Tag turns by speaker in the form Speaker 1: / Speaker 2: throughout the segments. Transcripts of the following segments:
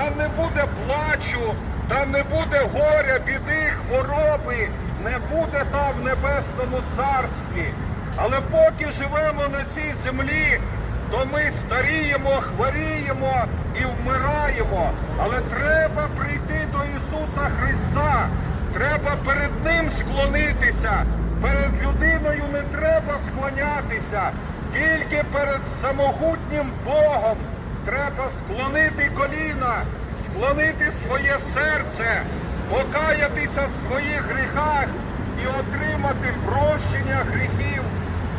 Speaker 1: там не буде плачу, там не буде горя, біди, хвороби, не буде там в небесному царстві. Але поки живемо на цій землі, то ми старіємо, хворіємо і вмираємо. Але треба прийти до Ісуса Христа. Треба перед Ним склонитися. Перед людиною не треба склонятися. Тільки перед самогутнім Богом треба склонити коліна, склонити своє серце, покаятися в своїх гріхах і отримати прощення гріхів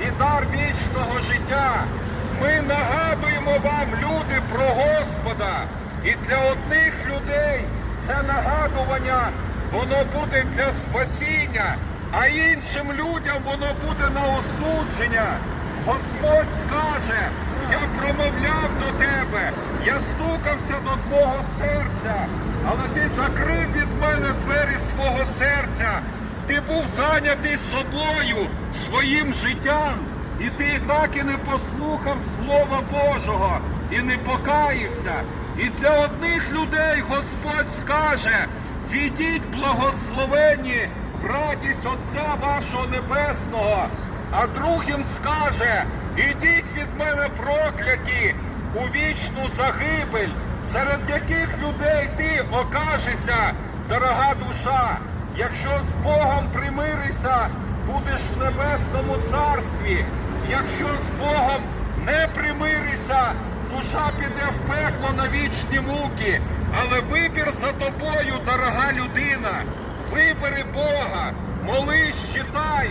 Speaker 1: і дар вічного життя. Ми нагадуємо вам, люди, про Господа. І для одних людей це нагадування, воно буде для спасіння, а іншим людям воно буде на осудження. Господь скаже, я промовляв до тебе, я стукався до твого серця, але ти закрив від мене двері свого серця. Ти був зайнятий собою, своїм життям, і ти так і не послухав Слова Божого і не покаївся. І для одних людей Господь скаже, війдіть благословенні в радість Отця вашого Небесного, а другим скаже, ідіть від мене прокляті у вічну загибель, серед яких людей ти окажешся, дорога душа. Якщо з Богом примирися, будеш в небесному царстві. Якщо з Богом не примирися, душа піде в пекло на вічні муки. Але вибір за тобою, дорога людина. Вибери Бога, молись, читай,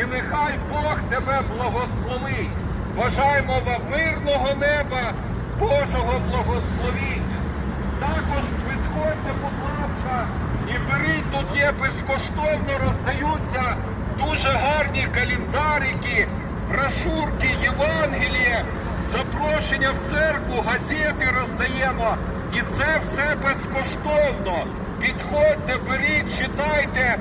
Speaker 1: і нехай Бог тебе благословить. Бажаємо вам мирного неба, Божого благословіння. Також підходьте, будь ласка, і беріть, тут є безкоштовно, роздаються дуже гарні календарики, брошурки, Євангеліє, запрошення в церкву, газети роздаємо. І це все безкоштовно. Підходьте, беріть, читайте.